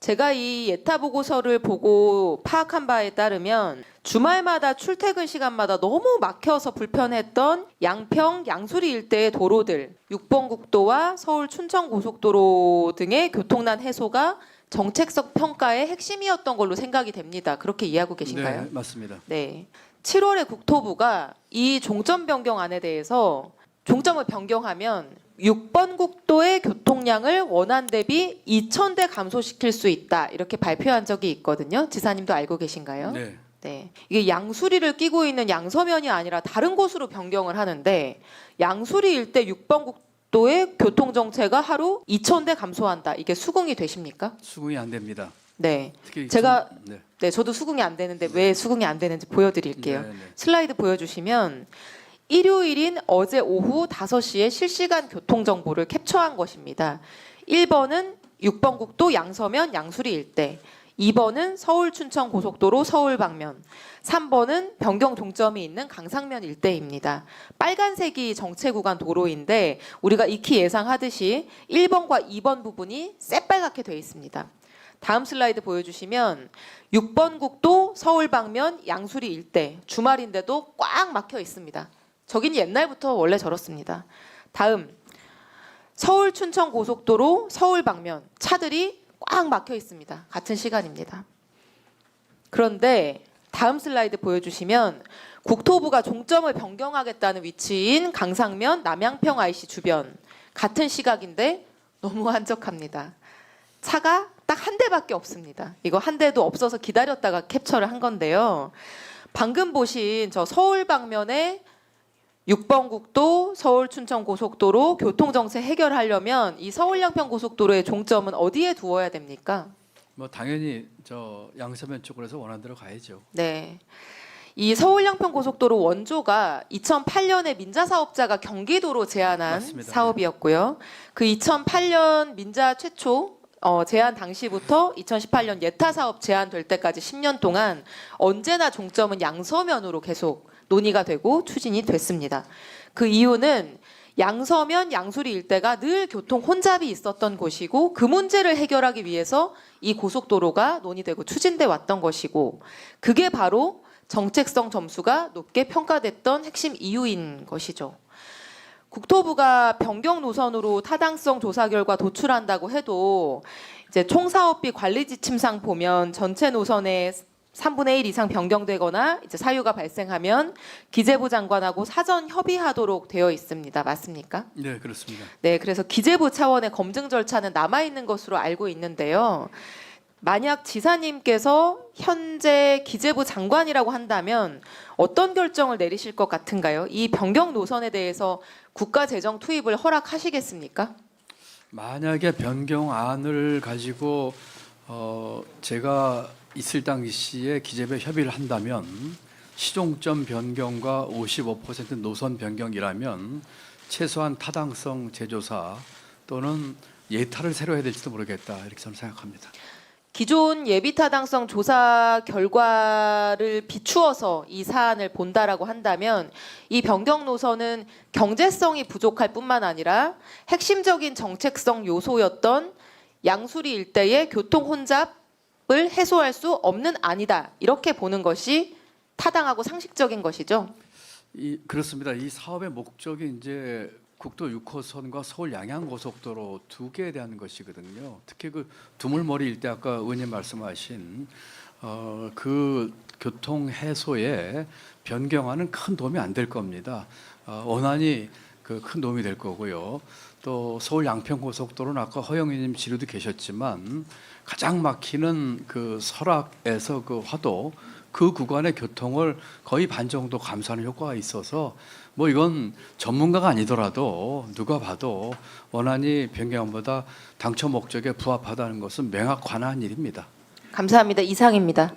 제가 이 예타 보고서를 보고 파악한 바에 따르면 주말마다 출퇴근 시간마다 너무 막혀서 불편했던 양평, 양수리 일대의 도로들, 6번 국도와 서울 춘천 고속도로 등의 교통난 해소가 정책적 평가의 핵심이었던 걸로 생각이 됩니다. 그렇게 이해하고 계신가요? 네, 맞습니다. 네. 7월에 국토부가 이 종점 변경 안에 대해서 종점을 변경하면 6번 국도의 교통량을 원안 대비 2,000대 감소시킬 수 있다. 이렇게 발표한 적이 있거든요. 지사님도 알고 계신가요? 네. 네. 이게 양수리를 끼고 있는 양서면이 아니라 다른 곳으로 변경을 하는데 양수리 일대 6번 국도의 교통 정체가 하루 2,000대 감소한다. 이게 수긍이 되십니까? 수긍이 안 됩니다. 네. 제가 좀- 네. 네, 저도 수긍이 안 되는데 왜 수긍이 안 되는지 보여드릴게요. 네, 네. 슬라이드 보여주시면 일요일인 어제 오후 5시에 실시간 교통 정보를 캡처한 것입니다. 1번은 6번 국도 양서면 양수리 일대, 2번은 서울 춘천 고속도로 서울 방면, 3번은 변경 종점이 있는 강상면 일대입니다. 빨간색이 정체 구간 도로인데 우리가 익히 예상하듯이 1번과 2번 부분이 새빨갛게 되어 있습니다. 다음 슬라이드 보여주시면 6번 국도 서울 방면 양수리 일대 주말인데도 꽉 막혀 있습니다. 저긴 옛날부터 원래 저렇습니다. 다음 서울 춘천 고속도로 서울 방면 차들이 꽉 막혀 있습니다. 같은 시간입니다. 그런데 다음 슬라이드 보여주시면 국토부가 종점을 변경하겠다는 위치인 강상면 남양평 IC 주변 같은 시각인데 너무 한적합니다. 차가 딱 한 대밖에 없습니다. 이거 한 대도 없어서 기다렸다가 캡처를 한 건데요. 방금 보신 저 서울 방면에 6번 국도 서울 춘천 고속도로 교통 정체 해결하려면 이 서울 양평 고속도로의 종점은 어디에 두어야 됩니까? 뭐 당연히 저 양서면 쪽으로 해서 원하는 대로 가야죠. 네. 이 서울 양평 고속도로 원조가 2008년에 민자 사업자가 경기도로 제안한 맞습니다. 사업이었고요. 그 2008년 민자 최초 어, 제안 당시부터 2018년 예타 사업 제안될 때까지 10년 동안 언제나 종점은 양서면으로 계속 논의가 되고 추진이 됐습니다. 그 이유는 양서면 양수리 일대가 늘 교통 혼잡이 있었던 곳이고 그 문제를 해결하기 위해서 이 고속도로가 논의되고 추진돼 왔던 것이고 그게 바로 정책성 점수가 높게 평가됐던 핵심 이유인 것이죠. 국토부가 변경 노선으로 타당성 조사 결과 도출한다고 해도 이제 총사업비 관리 지침상 보면 전체 노선의 3분의 1 이상 변경되거나 이제 사유가 발생하면 기재부 장관하고 사전 협의하도록 되어 있습니다. 맞습니까? 네, 그렇습니다. 네, 그래서 기재부 차원의 검증 절차는 남아 있는 것으로 알고 있는데요. 만약 지사님께서 현재 기재부 장관이라고 한다면 어떤 결정을 내리실 것 같은가요? 이 변경 노선에 대해서 국가 재정 투입을 허락하시겠습니까? 만약에 변경안을 가지고 어 제가 있을 당시에 기재부에 협의를 한다면 시종점 변경과 55% 노선 변경이라면 최소한 타당성 재조사 또는 예타를 새로 해야 될지도 모르겠다 이렇게 저는 생각합니다. 기존 예비 타당성 조사 결과를 비추어서 이 사안을 본다라고 한다면 이 변경 노선은 경제성이 부족할 뿐만 아니라 핵심적인 정책성 요소였던 양수리 일대의 교통 혼잡 을 해소할 수 없는 안이다. 이렇게 보는 것이 타당하고 상식적인 것이죠. 이 그렇습니다. 이 사업의 목적이 이제 국도 6호선과 서울 양양 고속도로 두 개에 대한 것이거든요. 특히 그 두물머리 일대 아까 의원님 말씀하신 어, 그 교통 해소에 변경안은 큰 도움이 안 될 겁니다. 어, 원안이 그 큰 도움이 될 거고요. 또 서울 양평 고속도로는 아까 허영희님 지루도 계셨지만 가장 막히는 그 설악에서 그 화도 그 구간의 교통을 거의 반 정도 감소하는 효과가 있어서 뭐 이건 전문가가 아니더라도 누가 봐도 원안이 변경안보다 당초 목적에 부합하다는 것은 명확 관한 일입니다. 감사합니다. 이상입니다.